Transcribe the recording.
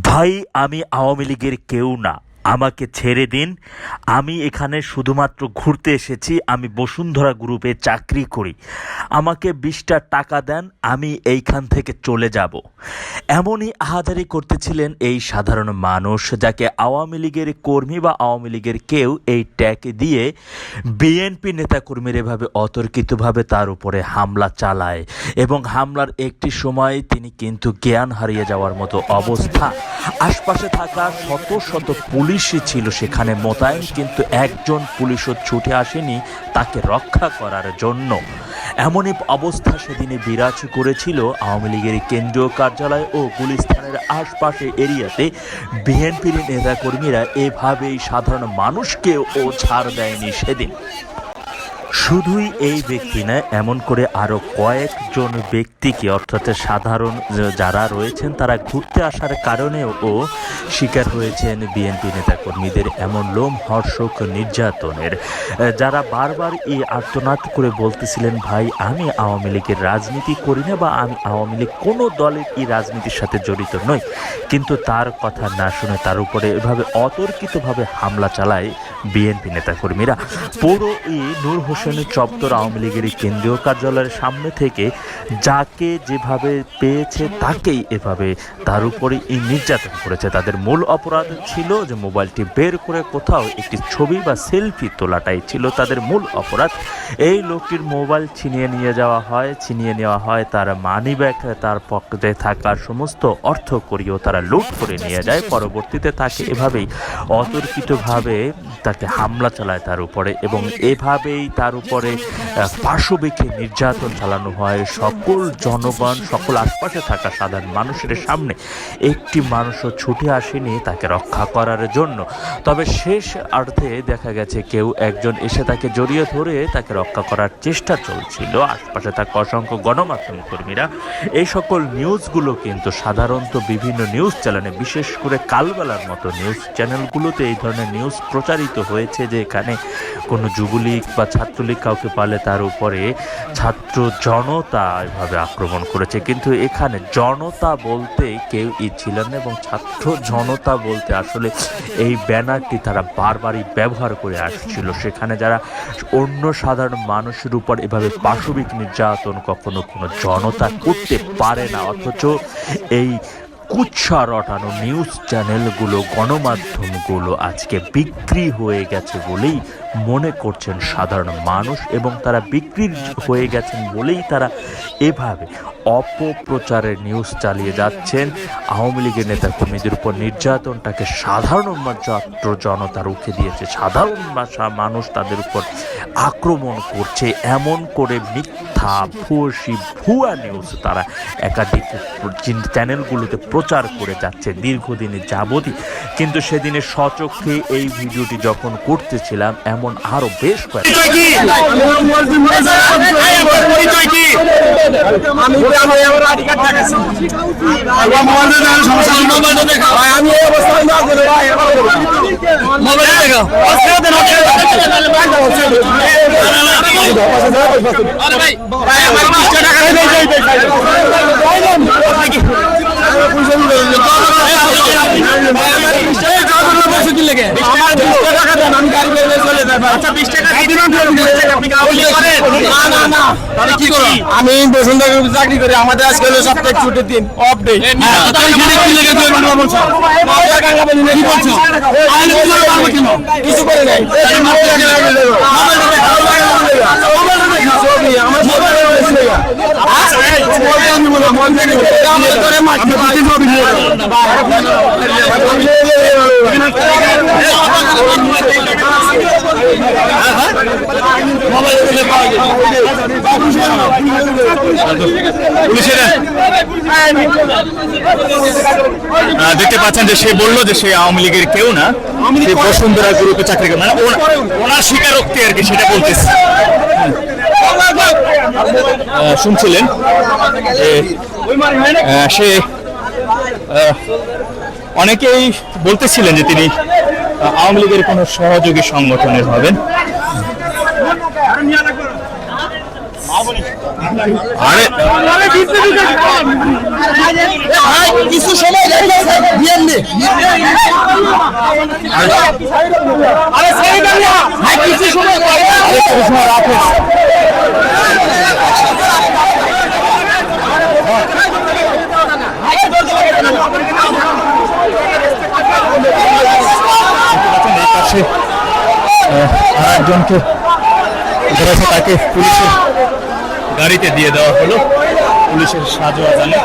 ভাই আমি আওয়ামী লীগের কেউ না। আমাকে ছেড়ে দিন। আমি এখানে শুধুমাত্র ঘুরতে এসেছি। আমি বসুন্ধরা গ্রুপে চাকরি করি। আমাকে বিশটা টাকা দেন, আমি এইখান থেকে চলে যাব। এমনই আহাজারি করতেছিলেন এই সাধারণ মানুষ, যাকে আওয়ামী লীগের কর্মী বা আওয়ামী লীগের কেউ এই ট্যাগ দিয়ে বিএনপি নেতাকর্মীর এভাবে অতর্কিতভাবে তার উপরে হামলা চালায় এবং হামলার একটি সময় তিনি কিন্তু জ্ঞান হারিয়ে যাওয়ার মতো অবস্থা। আশপাশে থাকা শত শত পুলিশই ছিল সেখানে মোতায়েন, কিন্তু একজন পুলিশও ছুটে আসেনি তাকে রক্ষা করার জন্য। এমনই অবস্থা সেদিনে বিরাজ করেছিল আওয়ামী লীগের কেন্দ্রীয় কার্যালয় ও গুলিস্তানের আশপাশে এরিয়াতে। বিএনপির নেতাকর্মীরা এভাবেই সাধারণ মানুষকেও ও ছাড় দেয়নি সেদিন। শুধুই এই ব্যক্তি না, এমন করে আরও কয়েকজন ব্যক্তিকে, অর্থাৎ সাধারণ যারা রয়েছেন, তারা ঘুরতে আসার কারণেও ও শিকার হয়েছেন বিএনপি নেতাকর্মীদের এমন লোম হর্ষক নির্যাতনের। যারা বারবার এই আর্তনাদ করে বলতেছিলেন, ভাই, আমি আওয়ামী লীগের রাজনীতি করি না বা আমি আওয়ামী লীগ কোনো দলের এই রাজনীতির সাথে জড়িত নই। কিন্তু তার কথা না শুনে তার উপরে এভাবে অতর্কিতভাবে হামলা চালায় বিএনপি নেতাকর্মীরা। পৌর ই নূর হোসেনের চত্বর আওয়ামী লীগের কেন্দ্রীয় কার্যালয়ের সামনে থেকে যাকে যেভাবে পেয়েছে তাকেই এভাবে তার উপরে এই নির্যাতন করেছে। তাদের মূল অপরাধ ছিল যে মোবাইলটি বের করে কোথাও একটি ছবি বা সেলফি তোলাটাই ছিল তাদের মূল অপরাধ। এই লোকটির মোবাইল ছিনিয়ে নিয়ে যাওয়া হয়, ছিনিয়ে নেওয়া হয়, তার মানি ব্যাগ তার পকেটে থাকা সমস্ত অর্থ করিও তারা লুট করে নিয়ে যায়। পরবর্তীতে তাকে এভাবেই অতর্কিতভাবে তাকে হামলা চালায় তার উপরে এবং এভাবেই তার উপরে আহ, নির্যাতন চালানো হয়। সকল জনগণ সকল আশপাশে থাকা সাধারণ মানুষের সামনে একটি মানুষও ছুটে আসেনি তাকে রক্ষা করার জন্য। তবে শেষ অর্থে দেখা গেছে কেউ একজন এসে তাকে জড়িয়ে ধরে তাকে রক্ষা করার চেষ্টা চলছিল। আশপাশে থাকা অসংখ্য গণমাধ্যম কর্মীরা। এই সকল নিউজগুলো কিন্তু সাধারণত বিভিন্ন নিউজ চ্যানেলে বিশেষ করে কালবেলার মতো নিউজ চ্যানেলগুলোতে এই ধরনের নিউজ প্রচারিত হয়েছে যে এখানে কোনো যুবলীগ বা ছাত্রলীগ কাউকে পালে তার উপরে ছাত্র জনতা এভাবে আক্রমণ করেছে। কিন্তু এখানে জনতা বলতে কেউ ই ছিলেন না এবং ছাত্র জনতা বলতে আসলে এই ব্যানারটি তারা বারবারই ব্যবহার করে আসছিল। সেখানে যারা অন্য সাধারণ মানুষের উপর এভাবে পাশবিক নির্যাতন কখনো কোনো জনতা করতে পারে না। অথচ এই কুচ্ছা রটানো নিউজ চ্যানেলগুলো গণমাধ্যমগুলো আজকে বিক্রি হয়ে গেছে বলেই মনে করছেন সাধারণ মানুষ এবং তারা বিক্রি হয়ে গেছেন বলেই তারা এভাবে অপপ্রচারের নিউজ চালিয়ে যাচ্ছেন। আওয়ামী লীগের নেতাকর্মীদের উপর নির্যাতনটাকে সাধারণ ছাত্র জনতা রুখে দিয়েছে। সাধারণ ভাষা মানুষ তাদের উপর আক্রমণ করছে, এমন করে মিথ্যা ভুয়সী ভুয়া নিউজ তারা একাধিক চ্যানেলগুলোতে প্রচার করে যাচ্ছে দীর্ঘদিনে যাবতই কিন্তু সেদিনে সচক্ষে এই ভিডিওটি যখন করতেছিলাম এমন আরও বেশ কয়েক মোবাইল ভাই আমার 20 টাকা দেই দেই দেই আমি চাকরি করি আমাদের আজকে হলো সপ্তাহে ছুটির দিন অফ ডে কিছু করে নাই দেখতে পাচ্ছেন যে সে বলল যে সে আওয়ামী লীগের কেউ না। সে বসুন্ধরা গ্রুপে চাকরি করে। মানে ওনা- ওনার স্বীকারোক্তি আর কি, সেটা বলতেছে। শুনছিলেন সে অনেকেই বলতেছিলেন যে তিনি আওয়ামী লীগের কোনো সহযোগী সংগঠনের হবেন। কিছু সময় একজনকে ধরেছে তাকে পুলিশের গাড়িতে দিয়ে দেওয়া হলো। পুলিশের সাজোয়া জানে।